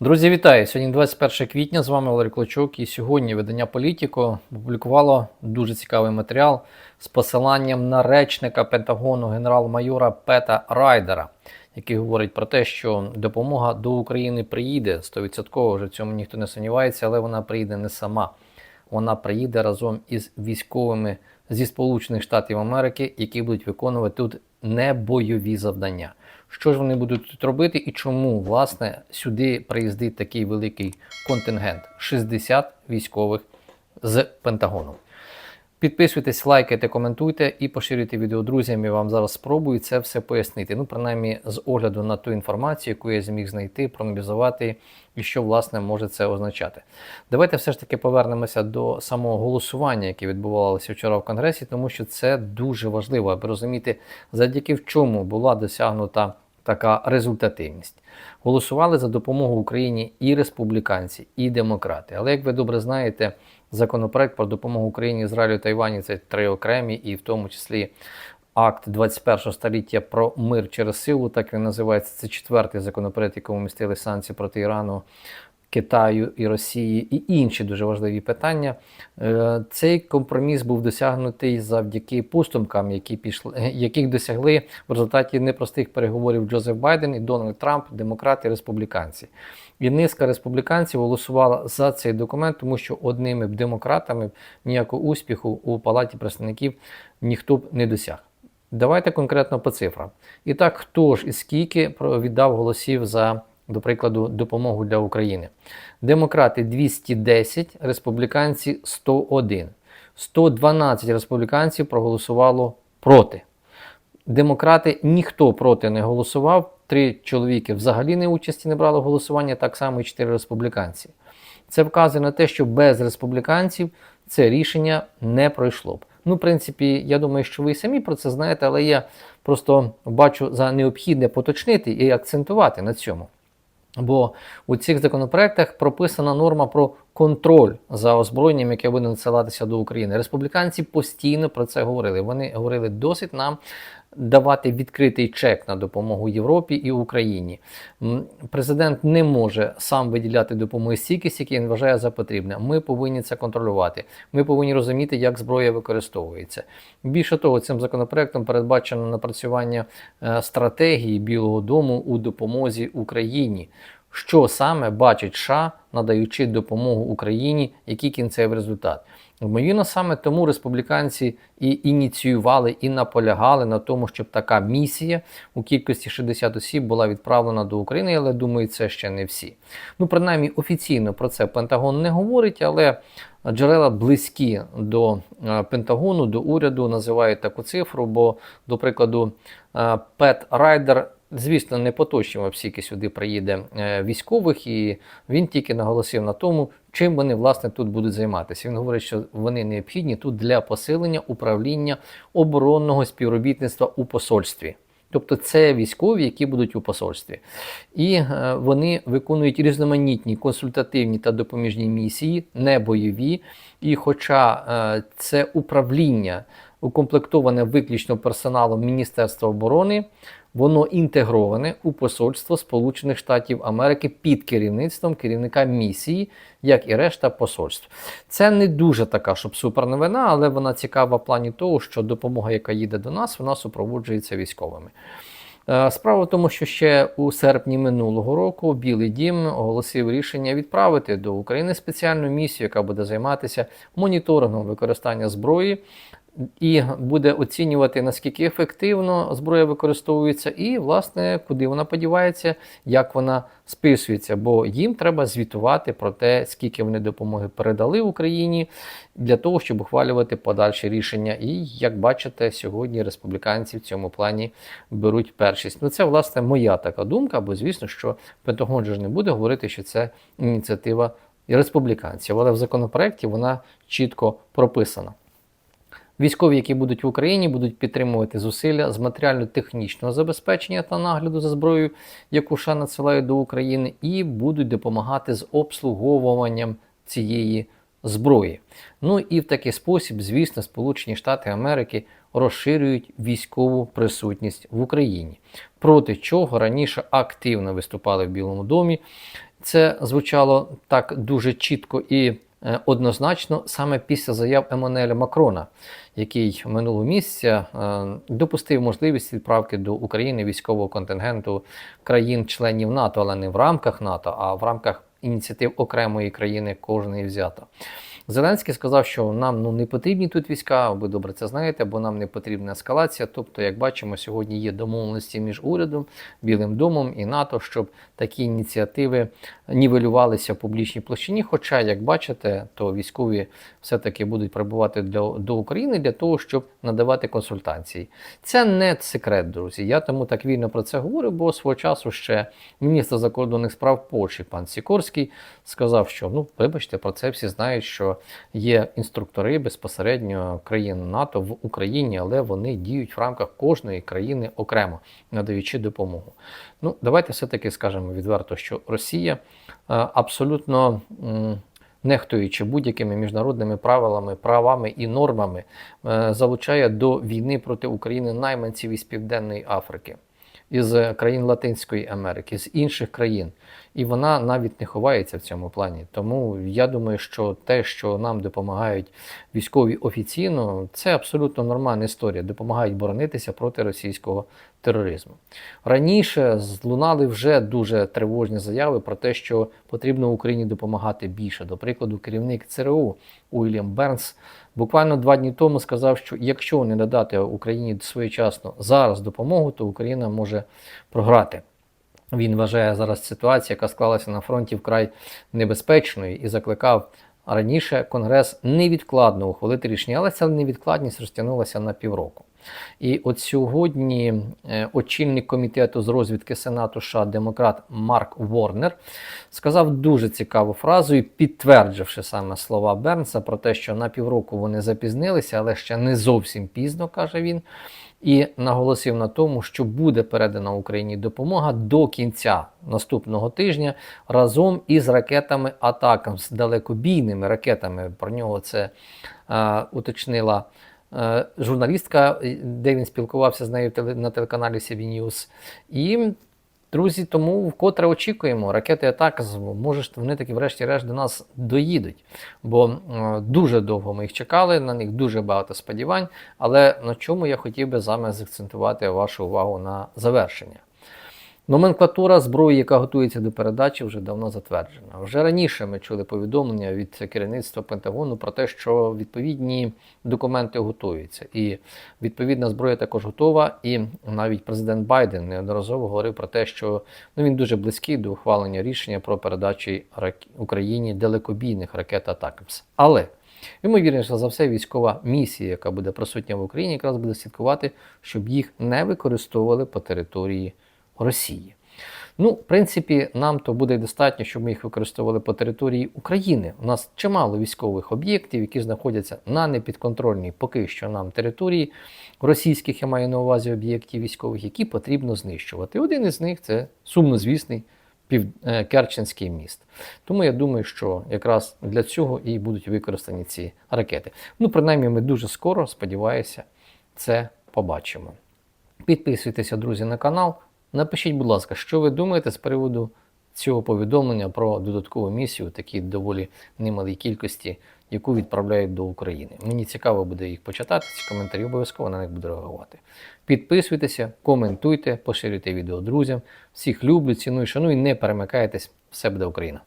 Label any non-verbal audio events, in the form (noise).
Друзі, вітаю! Сьогодні 21 квітня. З вами Валерій Клочок. І сьогодні видання Політіко опублікувало дуже цікавий матеріал з посиланням на речника Пентагону генерал-майора Пета Райдера, який говорить про те, що допомога до України приїде 100%, вже в цьому ніхто не сумнівається, але вона приїде не сама. Вона приїде разом із військовими зі Сполучених Штатів Америки, які будуть виконувати тут небойові завдання. Що ж вони будуть тут робити і чому власне сюди приїздить такий великий контингент 60 військових з Пентагону. Підписуйтесь, лайкайте, коментуйте і поширюйте відео друзям. Я вам зараз спробую це все пояснити. Ну, принаймні, з огляду на ту інформацію, яку я зміг знайти, проаналізувати і що власне може це означати. Давайте все ж таки повернемося до самого голосування, яке відбувалося вчора в Конгресі, тому що це дуже важливо, аби розуміти, завдяки в чому була досягнута така результативність. Голосували за допомогу Україні і республіканці, і демократи. Але як ви добре знаєте, законопроект про допомогу Україні, Ізраїлю та Івані це три окремі, і в тому числі акт 21 століття про мир через силу, так він називається. Це четвертий законопроект, якому містили санкції проти Ірану. Китаю і Росії і інші дуже важливі питання. Е, Цей компроміс був досягнутий завдяки поступкам, які пішли, (laughs) яких досягли в результаті непростих переговорів Джозеф Байден і Дональд Трамп, демократи республіканці. І низка республіканців голосувала за цей документ, тому що одними б демократами ніякого успіху у палаті представників ніхто б не досяг. Давайте конкретно по цифрам. І так, хто ж і скільки віддав голосів за, до прикладу, допомогу для України? Демократи 210, республіканці 101. 112 республіканців проголосувало проти. Демократи ніхто проти не голосував. Три чоловіки взагалі не участі не брали в голосуванні, так само і чотири республіканці. Це вказує на те, що без республіканців це рішення не пройшло б. Ну, в принципі, я думаю, що ви самі про це знаєте, але я просто бачу за необхідне поточнити і акцентувати на цьому. Бо у цих законопроектах прописана норма про контроль за озброєнням, яке буде надсилатися до України. Республіканці постійно про це говорили. Вони говорили, досить нам давати відкритий чек на допомогу Європі і Україні. Президент не може сам виділяти допомоги стільки, скільки він вважає за потрібне. Ми повинні це контролювати. Ми повинні розуміти, як зброя використовується. Більше того, цим законопроектом передбачено напрацювання е, стратегії Білого Дому у допомозі Україні. Що саме бачить США, надаючи допомогу Україні, який кінцевий результат? Ймовірно, саме тому республіканці і ініціювали і наполягали на тому, щоб така місія у кількості 60 осіб була відправлена до України, але думаю, це ще не всі. Ну, принаймні, офіційно про це Пентагон не говорить, але джерела близькі до Пентагону, до уряду називають таку цифру, бо, до прикладу, Пет Райдер Звісно, не поточнював, скільки сюди приїде е, військових, і він тільки наголосив на тому, чим вони власне тут будуть займатися. Він говорить, що вони необхідні тут для посилення управління оборонного співробітництва у посольстві. Тобто це військові, які будуть у посольстві. І е, вони виконують різноманітні консультативні та допоміжні місії, не бойові. І хоча е, це управління укомплектоване виключно персоналом Міністерства оборони, воно інтегроване у посольство Сполучених Штатів Америки під керівництвом керівника місії, як і решта посольств. Це не дуже така, щоб суперновина, але вона цікава в плані того, що допомога, яка їде до нас, вона супроводжується військовими. Е, справа в тому, що ще у серпні минулого року Білий Дім оголосив рішення відправити до України спеціальну місію, яка буде займатися моніторингом використання зброї і буде оцінювати, наскільки ефективно зброя використовується, і, власне, куди вона подівається, як вона списується. Бо їм треба звітувати про те, скільки вони допомоги передали Україні для того, щоб ухвалювати подальші рішення. І, як бачите, сьогодні республіканці в цьому плані беруть першість. Ну, це, власне, моя така думка, бо звісно, що Пентагон же не буде говорити, що це ініціатива республіканців, але в законопроекті вона чітко прописана. Військові, які будуть в Україні, будуть підтримувати зусилля з матеріально-технічного забезпечення та нагляду за зброєю, яку США надсилають до України, і будуть допомагати з обслуговуванням цієї зброї. Ну і в такий спосіб, звісно, Сполучені Штати Америки розширюють військову присутність в Україні, проти чого раніше активно виступали в Білому домі. Це звучало так дуже чітко і однозначно саме після заяв Еммануеля Макрона, який минулого місяця е, допустив можливість відправки до України військового контингенту країн-членів НАТО, але не в рамках НАТО, а в рамках ініціатив окремої країни кожної взято. Зеленський сказав, що нам ну не потрібні тут війська, ви добре це знаєте, бо нам не потрібна ескалація. Тобто, як бачимо, сьогодні є домовленості між урядом, Білим домом і НАТО, щоб такі ініціативи нівелювалися в публічній площині. Хоча, як бачите, то військові все-таки будуть прибувати для, до України для того, щоб надавати консультації. Це не секрет, друзі. Я тому так вільно про це говорю, бо свого часу ще міністр закордонних справ Польщі, пан Сікорський, сказав, що ну, вибачте, про це всі знають, що є інструктори безпосередньо країн НАТО в Україні, але вони діють в рамках кожної країни окремо, надаючи допомогу. Ну, давайте все-таки скажемо відверто, що Росія е, абсолютно. Нехтуючи будь-якими міжнародними правилами, правами і нормами, е, залучає до війни проти України найманців із Південної Африки, із країн Латинської Америки, з інших країн. І вона навіть не ховається в цьому плані. Тому я думаю, що те, що нам допомагають військові офіційно, це абсолютно нормальна історія. Допомагають боронитися проти російського тероризму. Раніше злунали вже дуже тривожні заяви про те, що потрібно Україні допомагати більше. До прикладу, керівник ЦРУ Уільям Бернс буквально два дні тому сказав, що якщо не надати Україні своєчасно зараз допомогу, то Україна може програти. Він вважає зараз ситуацію, яка склалася на фронті вкрай небезпечною, і закликав раніше Конгрес невідкладно ухвалити рішення, але ця невідкладність розтягнулася на півроку. І от сьогодні е, очільник комітету з розвідки Сенату США демократ Марк Ворнер сказав дуже цікаву фразу, і підтвердивши саме слова Бернса про те, що на півроку вони запізнилися, але ще не зовсім пізно, каже він. І наголосив на тому, що буде передана Україні допомога до кінця наступного тижня разом із ракетами атакам з далекобійними ракетами. Про нього це е, уточнила журналістка, де він спілкувався з нею на телеканалі CB News. І Друзі, тому вкотре очікуємо, ракети атак, може вони таки врешті-решт до нас доїдуть. Бо е, дуже довго ми їх чекали, на них дуже багато сподівань. Але на чому я хотів би з вами закцентувати вашу увагу на завершення. Номенклатура зброї, яка готується до передачі, вже давно затверджена. Вже раніше ми чули повідомлення від керівництва Пентагону про те, що відповідні документи готуються. І відповідна зброя також готова. І навіть президент Байден неодноразово говорив про те, що ну, він дуже близький до ухвалення рішення про передачу рак- Україні далекобійних ракет Атакамс. Але Ймовірніше за все, військова місія, яка буде присутня в Україні, якраз буде слідкувати, щоб їх не використовували по території Росії. Ну, в принципі, нам то буде достатньо, щоб ми їх використовували по території України. У нас чимало військових об'єктів, які знаходяться на непідконтрольній поки що нам території російських, я маю на увазі об'єктів військових, які потрібно знищувати. Один із них це сумнозвісний пів... е, Керченський міст. Тому я думаю, що якраз для цього і будуть використані ці ракети. Ну, принаймні, ми дуже скоро, сподіваюся, це побачимо. Підписуйтеся, друзі, на канал. Напишіть, будь ласка, що ви думаєте з приводу цього повідомлення про додаткову місію, такій доволі немалій кількості, яку відправляють до України. Мені цікаво буде їх почитати, ці коментарі обов'язково на них буду реагувати. Підписуйтеся, коментуйте, поширюйте відео друзям. Всіх люблю, ціную, шаную, не перемикайтесь. Все буде Україна!